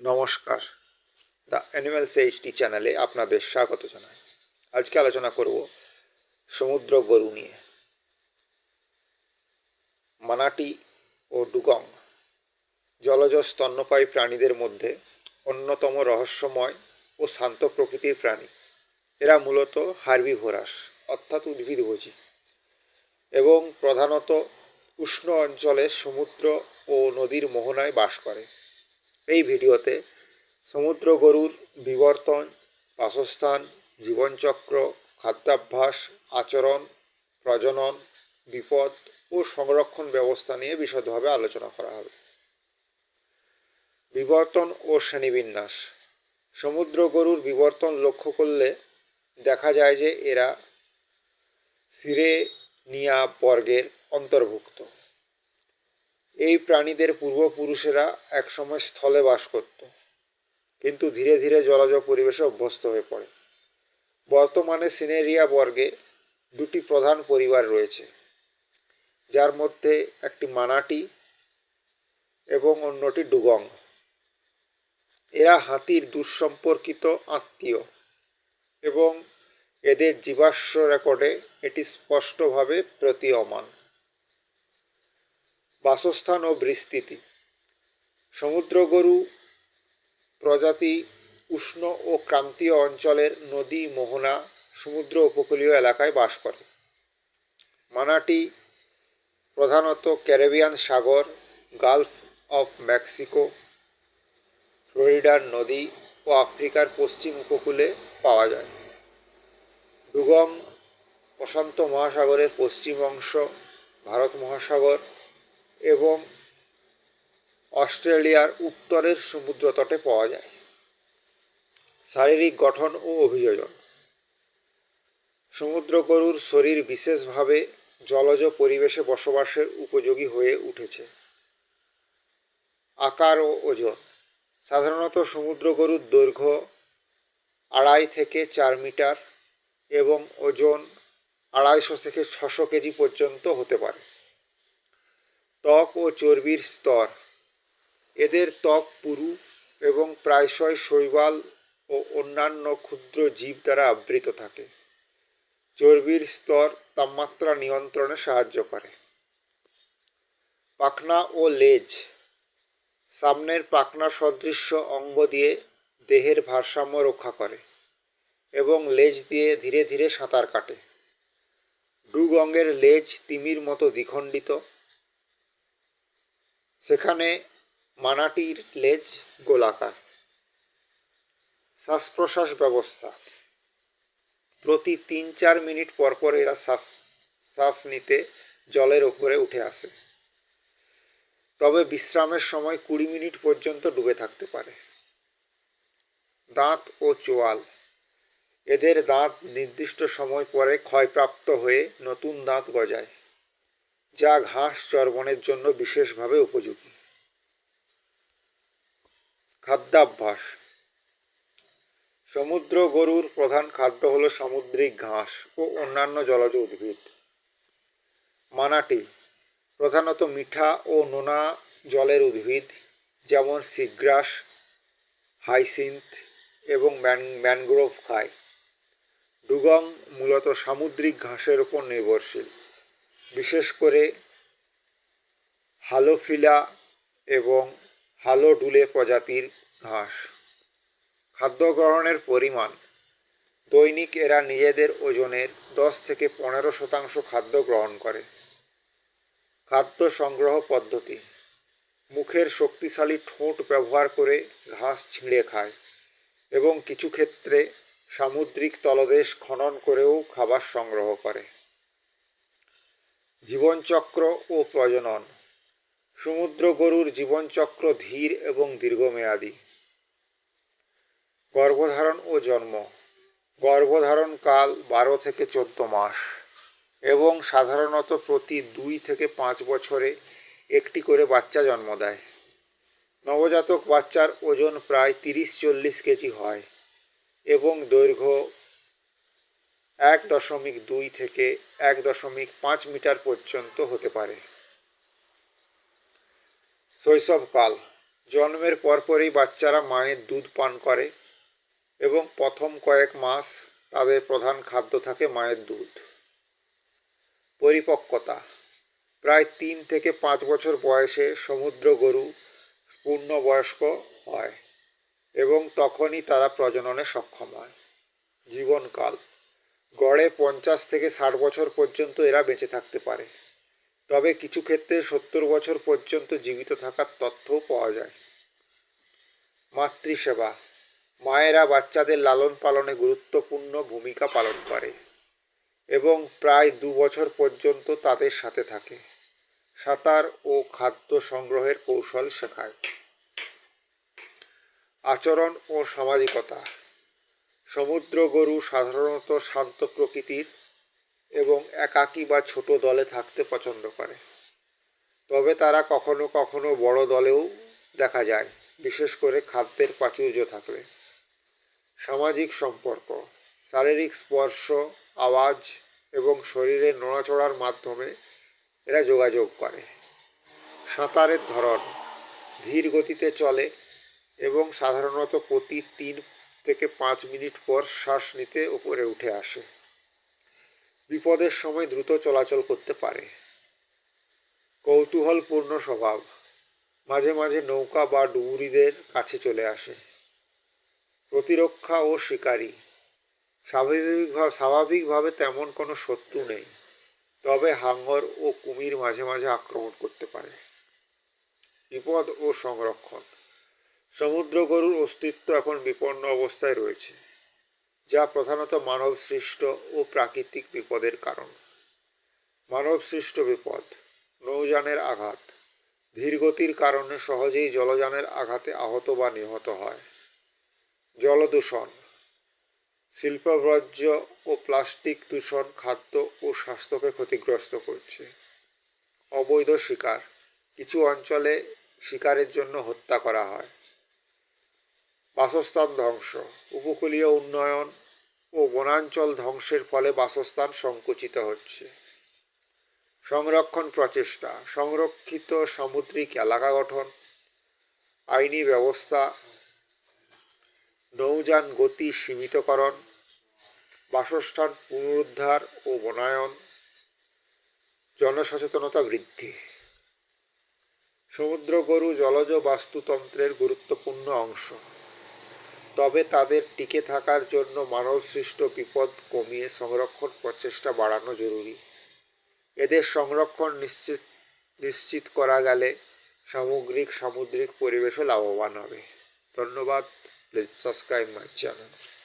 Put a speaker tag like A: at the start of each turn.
A: নমস্কার। The animals HD চ্যানেলে আপনাদের স্বাগত জানাই। আজকে আলোচনা করব সমুদ্র গরু নিয়ে। মানাটি ও ডুগং জলজ স্তন্যপায়ী প্রাণীদের মধ্যে অন্যতম রহস্যময় ও শান্ত প্রকৃতির প্রাণী। এরা মূলত হার্বিভোরাস, অর্থাৎ উদ্ভিদভোজী এবং প্রধানত উষ্ণ অঞ্চলে সমুদ্র ও নদীর মোহনায় বাস করে। এই ভিডিওতে সমুদ্র গরুর বিবর্তন, বাসস্থান, জীবনচক্র, খাদ্যাভ্যাস, আচরণ, প্রজনন, বিপদ ও সংরক্ষণ ব্যবস্থা নিয়ে বিশদভাবে আলোচনা করা হবে। বিবর্তন ও শ্রেণীবিন্যাস। সমুদ্র গরুর বিবর্তন লক্ষ্য করলে দেখা যায় যে এরা সিরেনিয়া বর্গের অন্তর্ভুক্ত। এই প্রাণীদের পূর্বপুরুষেরা একসময় স্থলে বাস করত। কিন্তু ধীরে ধীরে জলজ পরিবেশে অভ্যস্ত হয়ে পড়ে। বর্তমানে সিনেরিয়া বর্গে দুটি প্রধান পরিবার রয়েছে। যার মধ্যে একটি মানাটি এবং অন্যটি ডুগং। এরা হাতির দুঃসম্পর্কিত আত্মীয় এবং এদের জীবাশ্ম রেকর্ডে এটি স্পষ্টভাবে প্রতীয়মান। বাসস্থান ও বিস্তৃতি। সমুদ্র গরু প্রজাতি উষ্ণ ও ক্রান্তীয় অঞ্চলের নদী, মোহনা, সমুদ্র উপকূলীয় এলাকায় বাস করে। মানাটি প্রধানত ক্যারিবিয়ান সাগর, গালফ অফ মেক্সিকো, ফ্লোরিডার নদী ও আফ্রিকার পশ্চিম উপকূলে পাওয়া যায়। ডুগং প্রশান্ত মহাসাগরের পশ্চিম অংশ, ভারত মহাসাগর এবং অস্ট্রেলিয়ার উত্তরের সমুদ্রতটে পাওয়া যায়। শারীরিক গঠন ও অভিযোজন। সমুদ্র গরুর শরীর বিশেষভাবে জলজ পরিবেশে বসবাসের উপযোগী হয়ে উঠেছে। আকার ও ওজন। সাধারণত সমুদ্র গরুর দৈর্ঘ্য আড়াই থেকে চার মিটার এবং ওজন আড়াইশো থেকে ছশো কেজি পর্যন্ত হতে পারে। ত্বক ও চর্বির স্তর। এদের ত্বক পুরু এবং প্রায়শই শৈবাল ও অন্যান্য ক্ষুদ্র জীব দ্বারা আবৃত থাকে। চর্বির স্তর তাপমাত্রা নিয়ন্ত্রণে সাহায্য করে। পাখনা ও লেজ। সামনের পাখনা সদৃশ্য অঙ্গ দিয়ে দেহের ভারসাম্য রক্ষা করে এবং লেজ দিয়ে ধীরে ধীরে সাঁতার কাটে। ডুগ অঙ্গের লেজ তিমির মতো দ্বিখণ্ডিত সেখানে মানাটির লেজ গোলাকার। শ্বাস প্রশ্বাস ব্যবস্থা। প্রতি তিন চার মিনিট পর পর এরা শ্বাস শ্বাস নিতে জলের ওপরে উঠে আসে। তবে বিশ্রামের সময় কুড়ি মিনিট পর্যন্ত ডুবে থাকতে পারে। দাঁত ও চোয়াল। এদের দাঁত নির্দিষ্ট সময় পরে ক্ষয়প্রাপ্ত হয়ে নতুন দাঁত গজায়। যা ঘাস চর্বণের জন্য বিশেষভাবে উপযোগী। খাদ্যাভ্যাস। সমুদ্র গরুর প্রধান খাদ্য হল সামুদ্রিক ঘাস ও অন্যান্য জলজ উদ্ভিদ। মানাটি প্রধানত মিঠা ও নোনা জলের উদ্ভিদ, যেমন সিগ্রাস, হাইসিন্থ এবং ম্যান, ম্যানগ্রোভ খায়। ডুগং মূলত সামুদ্রিক ঘাসের ওপর নির্ভরশীল। বিশেষ করে হালোফিলা এবং হালোডুলে প্রজাতির ঘাস। খাদ্য গ্রহণের পরিমাণ। দৈনিক এরা নিজেদের ওজনের দশ থেকে পনেরো শতাংশ খাদ্য গ্রহণ করে। খাদ্য সংগ্রহ পদ্ধতি। মুখের শক্তিশালী ঠোঁট ব্যবহার করে ঘাস ছিঁড়ে খায় এবং কিছু ক্ষেত্রে সামুদ্রিক তলদেশ খনন করেও খাবার সংগ্রহ করে। জীবনচক্র ও প্রজনন। সমুদ্র গরুর জীবনচক্র ধীর এবং দীর্ঘমেয়াদী। গর্ভধারণ ও জন্ম। গর্ভধারণ কাল বারো থেকে চোদ্দ মাস এবং সাধারণত প্রতি দুই থেকে পাঁচ বছরে একটি করে বাচ্চা জন্ম দেয়। নবজাতক বাচ্চার ওজন প্রায় তিরিশ চল্লিশ কেজি হয় এবং দৈর্ঘ্য এক দশমিক দুই থেকে এক দশমিক পাঁচ মিটার পর্যন্ত হতে পারে। শৈশবকাল জন্মের পরপরই বাচ্চারা মায়ের দুধ পান করে এবং প্রথম কয়েক মাস তাদের প্রধান খাদ্য থাকে মায়ের দুধ। পরিপক্কতা, প্রায় তিন থেকে পাঁচ বছর বয়সে সমুদ্র গরু পূর্ণবয়স্ক হয় এবং তখনই তারা প্রজননে সক্ষম হয়। জীবনকাল গড়ে পঞ্চাশ থেকে ষাট বছর পর্যন্ত এরা বেঁচে থাকতে পারে। তবে কিছু ক্ষেত্রে সত্তর বছর পর্যন্ত জীবিত থাকার তথ্যও পাওয়া যায়। মাতৃসেবা। মায়েরা বাচ্চাদের লালন পালনে গুরুত্বপূর্ণ ভূমিকা পালন করে এবং প্রায় দু বছর পর্যন্ত তাদের সাথে থাকে। সাঁতার ও খাদ্য সংগ্রহের কৌশল শেখায়। আচরণ ও সামাজিকতা। সমুদ্র গরু সাধারণত শান্ত প্রকৃতির এবং একাকী বা ছোট দলে থাকতে পছন্দ করে। তবে তারা কখনো কখনো বড় দলেও দেখা যায়, বিশেষ করে খাদ্যের প্রাচুর্য থাকলে। সামাজিক সম্পর্ক, শারীরিক স্পর্শ, আওয়াজ এবং শরীরের নড়াচড়ার মাধ্যমে এরা যোগাযোগ করে। সাঁতারের ধরন, ধীর গতিতে চলে এবং সাধারণত প্রতি তিন থেকে পাঁচ মিনিট পর শ্বাস নিতে উপরে উঠে আসে। বিপদের সময় দ্রুত চলাচল করতে পারে। কৌতূহলপূর্ণ স্বভাব। মাঝে মাঝে নৌকা বা ডুবুরিদের কাছে চলে আসে। প্রতিরক্ষা ও শিকারী। স্বাভাবিকভাবে স্বাভাবিকভাবে তেমন কোনো শত্রু নেই। তবে হাঙ্গর ও কুমির মাঝে মাঝে আক্রমণ করতে পারে। বিপদ ও সংরক্ষণ। সমুদ্র গরুর অস্তিত্ব এখন বিপন্ন অবস্থায় রয়েছে, যা প্রধানত মানব সৃষ্ট ও প্রাকৃতিক বিপদের কারণ। মানব সৃষ্ট বিপদ, নৌযানের আঘাত, ধীরগতির কারণে সহজেই জলযানের আঘাতে আহত বা নিহত হয়। জলদূষণ, শিল্পবর্জ্য ও প্লাস্টিক দূষণ খাদ্য ও স্বাস্থ্যকে ক্ষতিগ্রস্ত করছে। অবৈধ শিকার, কিছু অঞ্চলে শিকারের জন্য হত্যা করা হয়। বাসস্থান ধ্বংস, উপকূলীয় উন্নয়ন ও বনাঞ্চল ধ্বংসের ফলে বাসস্থান সংকুচিত হচ্ছে। সংরক্ষণ প্রচেষ্টা, সংরক্ষিত সামুদ্রিক এলাকা গঠন, আইনি ব্যবস্থা, নৌযান গতি সীমিতকরণ, বাসস্থান পুনরুদ্ধার ও বনায়ন, জনসচেতনতা বৃদ্ধি। সমুদ্র গরু জলজ বাস্তুতন্ত্রের গুরুত্বপূর্ণ অংশ। তবে তাদের টিকে থাকার জন্য মানব সৃষ্ট বিপদ কমিয়ে সংরক্ষণ প্রচেষ্টা বাড়ানো জরুরি। এদের সংরক্ষণ নিশ্চিত নিশ্চিত করা গেলে সামগ্রিক, সামুদ্রিক পরিবেশও লাভবান হবে। ধন্যবাদ। Please subscribe my channel.